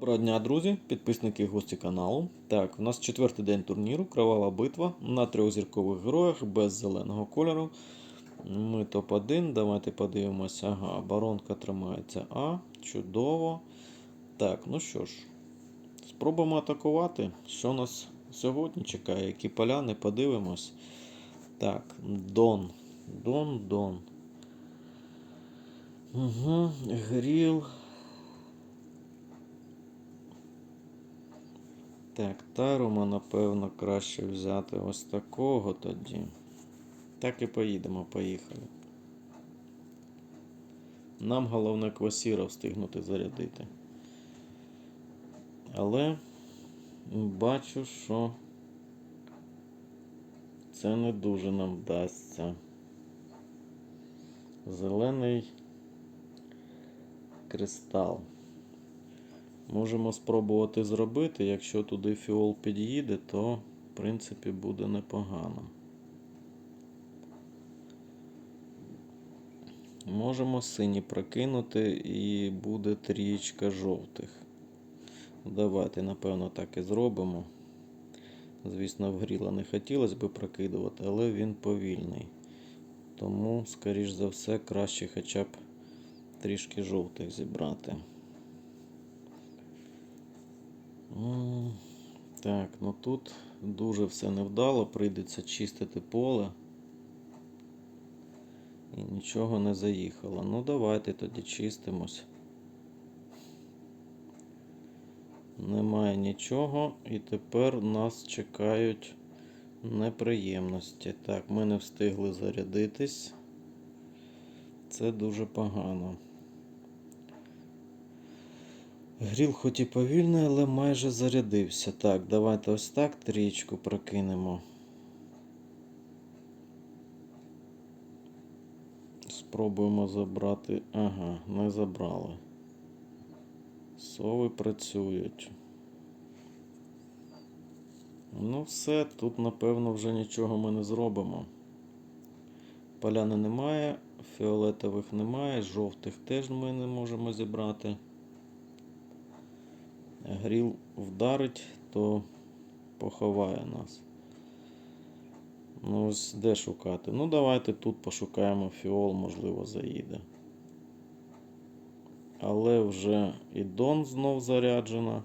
Доброго дня, друзі, підписники і гості каналу. Так, у нас четвертий день турніру, кровава битва на трьох зіркових героях без зеленого кольору. Ми топ-1. Давайте подивимося. Ага, оборонка тримається А. Чудово. Так, ну що ж, спробуємо атакувати. Що нас сьогодні чекає? Які поляни, подивимось. Так, Дон. Дон, Дон. Угу, Гріл. Так, Тарума, напевно, краще взяти ось такого тоді. Так і поїдемо, поїхали. Нам головне квасіра встигнути зарядити. Але бачу, що це не дуже нам вдасться. Зелений кристал. Можемо спробувати зробити. Якщо туди фіол під'їде, то в принципі буде непогано. Можемо сині прокинути і буде трієчка жовтих. Давайте, напевно, так і зробимо. Звісно, в гріла не хотілося би прокидувати, але він повільний. Тому, скоріш за все, краще хоча б трішки жовтих зібрати. Так, ну тут дуже все невдало, прийдеться чистити поле. І нічого не заїхало. Ну, давайте тоді чистимось. Немає нічого, і тепер нас чекають неприємності. Так, ми не встигли зарядитись. Це дуже погано. Гріл хоч і повільний, але майже зарядився. Так, давайте ось так трічку прокинемо. Спробуємо забрати. Ага, не забрали. Сови працюють. Ну, все, тут, напевно, вже нічого ми не зробимо. Поляни немає, фіолетових немає, жовтих теж ми не можемо зібрати. Гріл вдарить, то поховає нас. Ну, ось де шукати? Ну, давайте тут пошукаємо фіол, можливо, заїде. Але вже і Дон знов заряджена.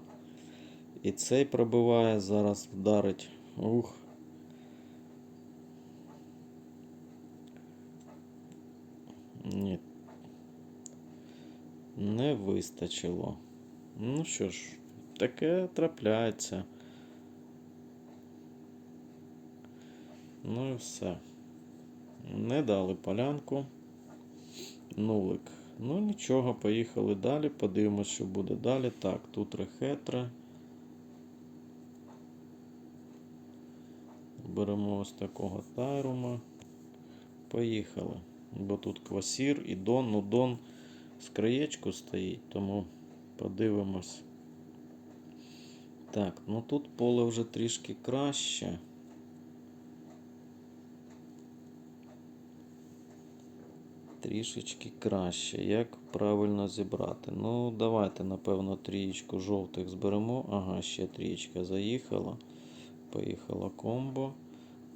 І цей пробиває, зараз вдарить. Ух. Ні. Не вистачило. Ну що ж, таке трапляється. Ну і все. Не дали полянку. Нулик. Ну нічого, поїхали далі. Подивимось, що буде далі. Так, тут рехетра. Беремо ось такого тайрума. Поїхали. Бо тут квасір і Дон. Ну Дон з краєчку стоїть, тому подивимось. Так, ну тут поле вже трішки краще. Трішечки краще. Як правильно зібрати? Ну, давайте, напевно, трієчку жовтих зберемо. Ага, ще трієчка заїхала. Поїхала комбо.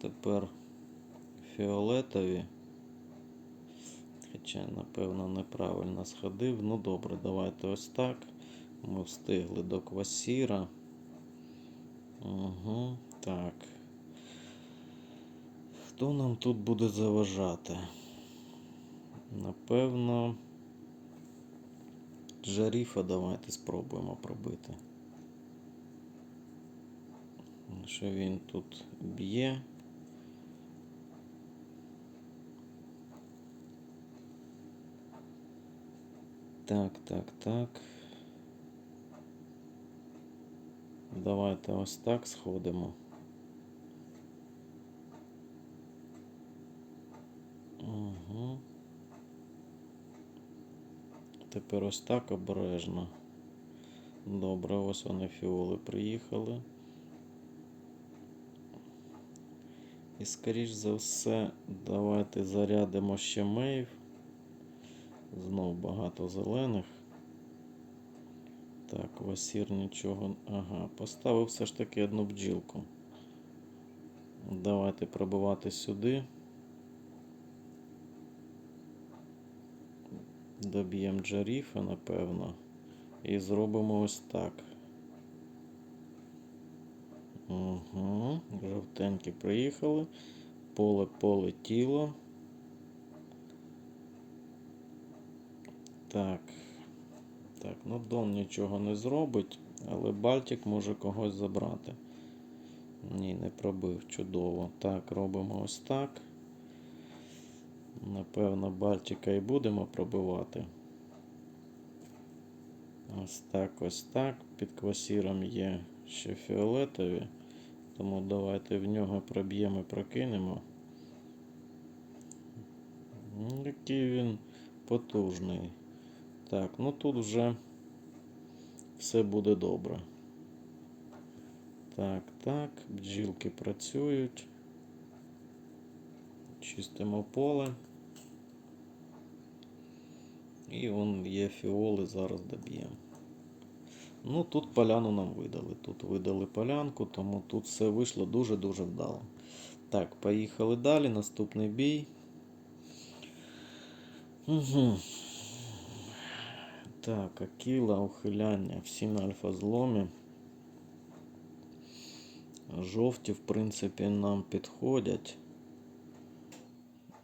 Тепер фіолетові. Хоча, напевно, неправильно сходив. Ну добре, давайте ось так. Ми встигли до квасіра. Угу, так. Хто нам тут буде заважати? Напевно, Жаріфа давайте спробуємо пробити. Що він тут б'є? Так, так, так. Давайте ось так сходимо. Угу. Тепер ось так обережно. Добре, ось вони фіоли приїхали. І скоріш за все, давайте зарядимо ще мейв. Знов багато зелених. Так, Васір нічого. Ага, поставив все ж таки одну бджілку. Давайте пробивати сюди. Доб'ємо джаріфа, напевно. І зробимо ось так. Угу. Жовтенькі приїхали. Поле полетіло. Так. Так, ну Дон нічого не зробить, але Бальтик може когось забрати. Ні, не пробив. Чудово. Так, робимо ось так. Напевно, Бальтика і будемо пробивати. Ось так, ось так. Під квасіром є ще фіолетові. Тому давайте в нього проб'ємо і прокинемо. Який він потужний. Так, ну тут вже все буде добре. Так, так, бджілки працюють. Чистимо поле. І вон є фіоли, зараз доб'ємо. Ну, тут поляну нам видали. Тут видали полянку, тому тут все вийшло дуже-дуже вдало. Так, поїхали далі. Наступний бій. Угу. Так, Акіла, ухиляння. Всі на альфа-зломі. Жовті, в принципі, нам підходять.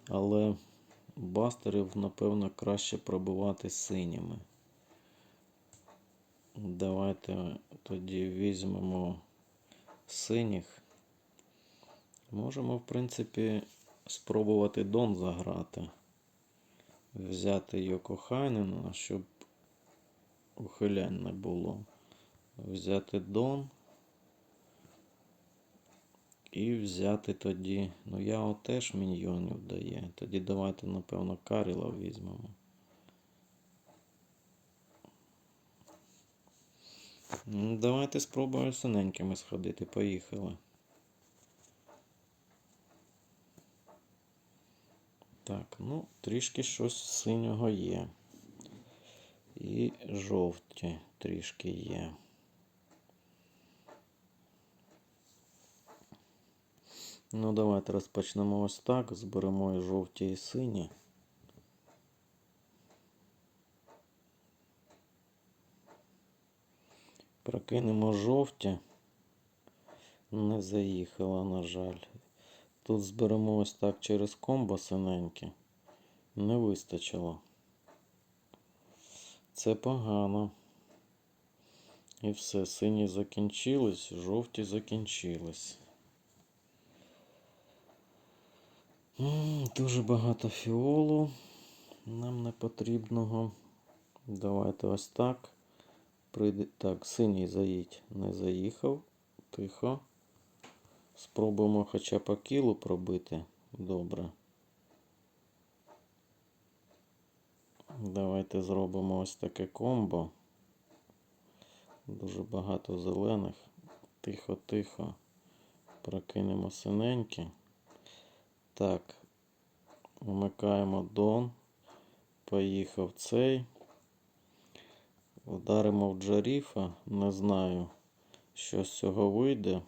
Але бастерів, напевно, краще пробивати синіми. Давайте тоді візьмемо синіх. Можемо, в принципі, спробувати Дон заграти. Взяти Йоко Хайнена, щоб ухилянь не було. Взяти Дон. І взяти тоді. Ну, Яо теж міньйонів дає. Тоді давайте, напевно, Каріла візьмемо. Ну, Давайте спробуємо синенькими сходити. Поїхали. Так, ну, трішки щось синього є. І жовті трішки є. Ну, давайте розпочнемо ось так. Зберемо і жовті і сині. Прокинемо жовті. Не заїхала, на жаль. Тут зберемо ось так через комбо синеньке. Не вистачило. Це погано. І все, сині закінчились, жовті закінчились. Дуже багато фіолу. Нам не потрібного. Давайте ось так. Так, синій заїдь. Не заїхав. Тихо. Спробуємо хоча по кілу пробити. Добре. Давайте зробимо ось таке комбо. Дуже багато зелених. Тихо-тихо. Прокинемо синенькі. Так. Вмикаємо Дон. Поїхав цей. Вдаримо в Джаріфа. Не знаю, що з цього вийде.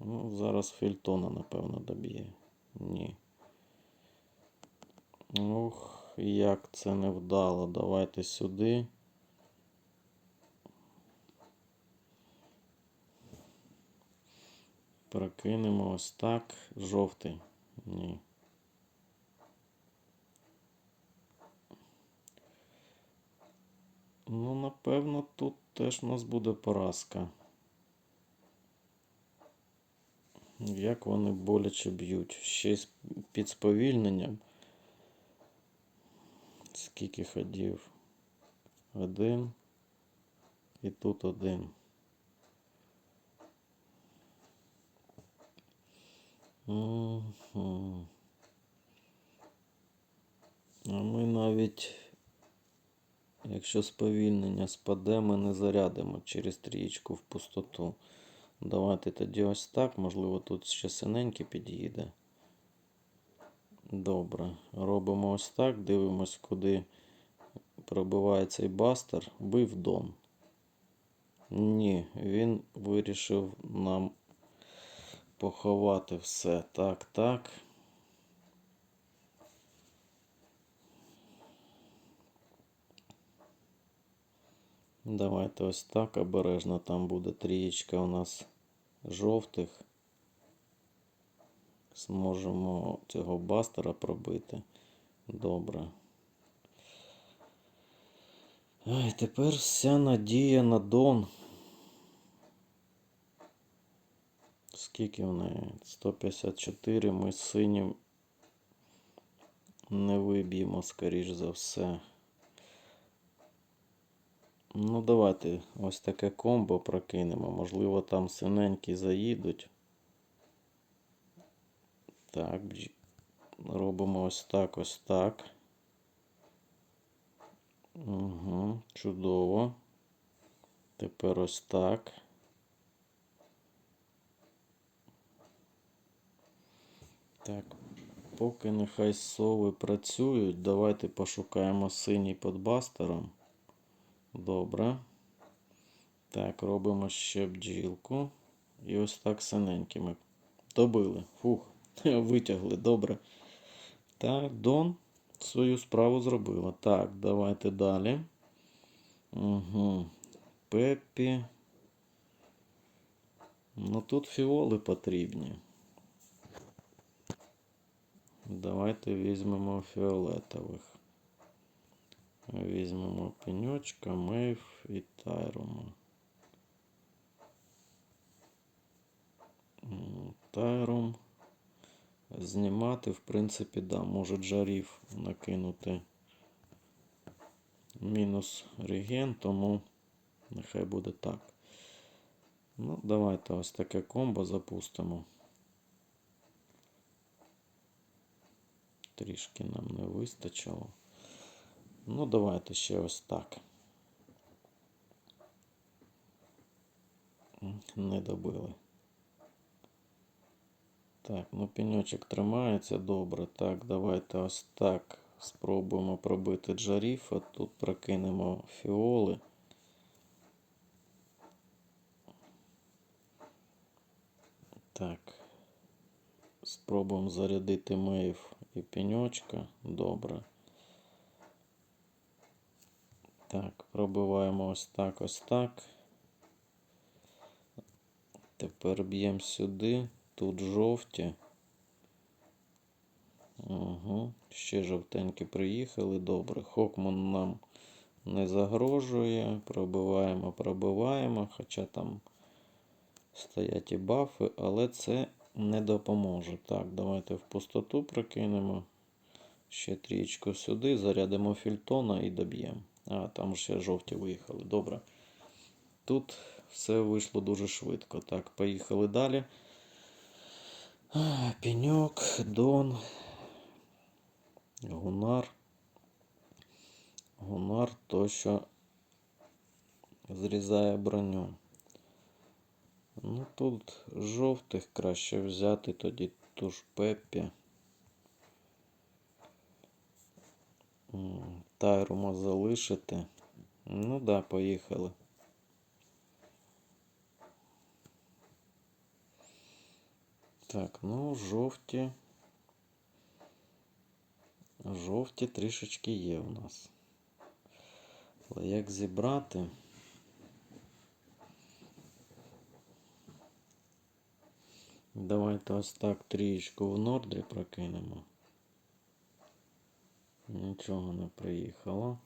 Ну, зараз Фільтона, напевно, доб'є. Ні. Ух, як це невдало. Давайте сюди. Прокинемо ось так. Жовтий. Ні. Ну, напевно, тут теж у нас буде поразка. Як вони боляче б'ють. Ще й під сповільненням. Скільки ходів? Один. І тут один. А ми навіть, якщо сповільнення спаде, ми не зарядимо через трієчку в пустоту. Давайте тоді ось так. Можливо, тут ще синенький під'їде. Добре. Робимо ось так. Дивимось, куди пробиває цей бастер. Бив дон. Ні, він вирішив нам поховати все. Так, так. Давайте ось так обережно. Там буде трієчка у нас жовтих. Зможемо цього бастера пробити. Добре. Ай, тепер вся надія на Дон. Скільки в неї? 154. Ми з синім не виб'ємо, скоріш за все. Ну, давайте ось таке комбо прокинемо. Можливо, там синенькі заїдуть. Так, робимо ось так, ось так. Угу, чудово. Тепер ось так. Так, поки нехай сови працюють, давайте пошукаємо синій під бастером. Добре. Так, робимо ще бджілку. І ось так синенькими. Добили. Фух, витягли, добре. Так, Дон свою справу зробила. Так, давайте далі. Угу. Пеппі. Ну тут фіоли потрібні. Давайте візьмемо фіолетових. Візьмемо пеньочка, мейв і тайрума. Тайрум. Знімати, в принципі, да, може джарів накинути мінус реген, тому нехай буде так. Ну, давайте ось таке комбо запустимо. Трішки нам не вистачило. Ну, давайте ще ось так. Не добили. Так, ну пеньочок тримається добре. Так, давайте ось так спробуємо пробити джаріф, а тут прокинемо фіоли. Так. Спробуємо зарядити мейв і пеньочка. Добре. Так, пробиваємо ось так, ось так. Тепер б'ємо сюди. Тут жовті. Угу. Ще жовтенькі приїхали. Добре. Хокман нам не загрожує. Пробиваємо, пробиваємо. Хоча там стоять і бафи, але це не допоможе. Так, давайте в пустоту прокинемо. Ще трієчку сюди, зарядимо фільтона і доб'ємо. А, там ще жовті виїхали. Добре. Тут все вийшло дуже швидко. Так, поїхали далі. Пеньок, Дон, Гунар. Гунар то, що зрізає броню. Ну тут жовтих краще взяти, тоді ту Пеппі. Тайрума залишити. Ну да, поїхали. Так, ну, жовті. Жовті трішечки є у нас. Але як зібрати? Давайте ось так трієчку в Нордрі прокинемо. Нічого не приїхало.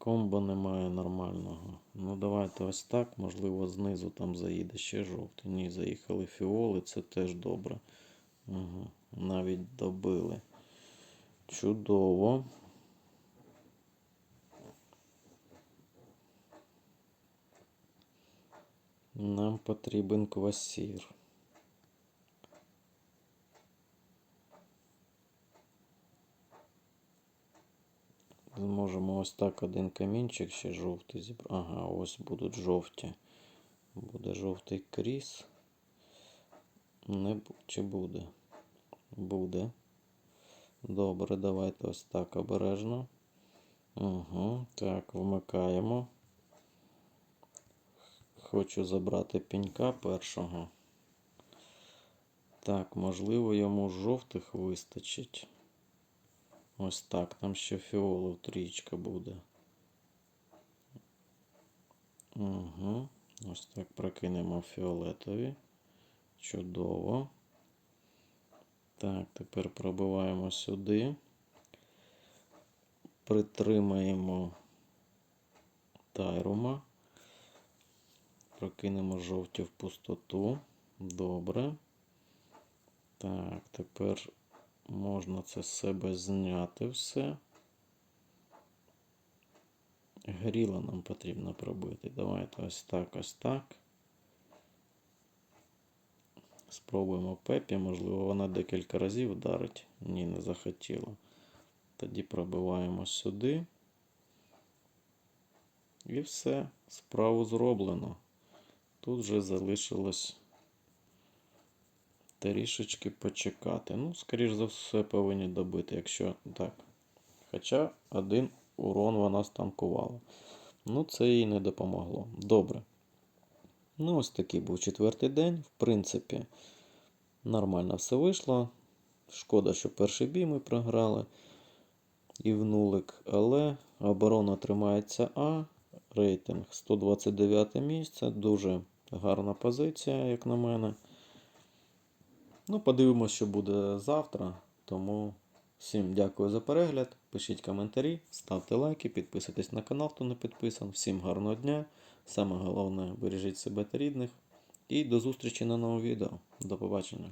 Комбо немає нормального. Ну давайте ось так. Можливо, знизу там заїде ще жовтий. Ні, заїхали фіоли, це теж добре. Угу. Навіть добили. Чудово. Нам потрібен квасір. Зможемо ось так один камінчик ще жовтий зібрати. Ага, ось будуть жовті. Буде жовтий кріс. Не чи буде? Буде. Добре, давайте ось так обережно. Угу, так, вмикаємо. Хочу забрати пінька першого. Так, можливо, йому жовтих вистачить. Ось так, там ще фіолов трічка буде. Угу. Ось так прокинемо фіолетові. Чудово. Так, тепер пробиваємо сюди. Притримаємо тайрума. Прокинемо жовті в пустоту. Добре. Так, тепер можна це з себе зняти все. Гріла нам потрібно пробити. Давайте ось так, ось так. Спробуємо пепі, можливо, вона декілька разів вдарить. Ні, не захотіла. Тоді пробиваємо сюди. І все, справу зроблено. Тут вже залишилось трішечки почекати. Ну, скоріш за все, повинні добити, якщо так. Хоча один урон вона станкувала. Ну, це їй не допомогло. Добре. Ну, ось такий був четвертий день. В принципі, нормально все вийшло. Шкода, що перший бій ми програли. І в нулик. Але оборона тримається А. Рейтинг 129 місце. Дуже гарна позиція, як на мене. Ну, подивимося, що буде завтра. Тому всім дякую за перегляд. Пишіть коментарі, ставте лайки, підписуйтесь на канал, хто не підписан. Всім гарного дня. Саме головне, бережіть себе та рідних. І до зустрічі на новому відео. До побачення.